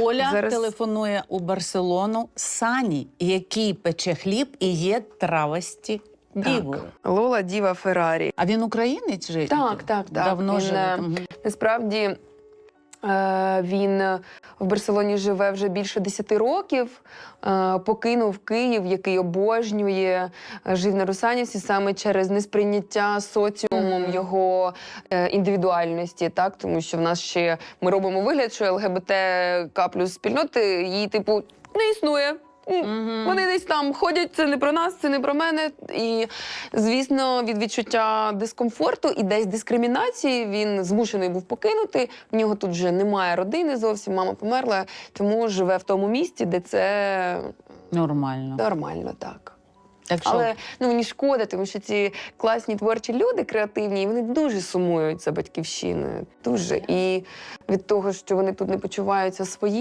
Оля Зараз- телефонує у Барселону Сані, який пече хліб і є травості дівою. Лола Діва Феррарі. А він українець же? Так, так, так. Давно Він, живе. е, Насправді е, він в Барселоні живе вже більше 10 років. Е, Покинув Київ, який обожнює, жив на Русанівці саме через несприйняття соціумом його е, індивідуальності. Так, тому що в нас ще ми робимо вигляд, що ЛГБТ плюс спільноти її, типу, не існує. М, Мгм. Вони десь там ходять, це не про нас, це не про мене. І, звісно, від відчуття дискомфорту і десь дискримінації він змушений був покинути. В нього тут вже немає родини зовсім, мама померла, тому живе в тому місті, де це Нормально. нормально так. Так що Але ну мені шкода, тому що ці класні творчі люди, креативні, і вони дуже сумують за батьківщиною. Дуже. І від того, що вони тут не почуваються своїми.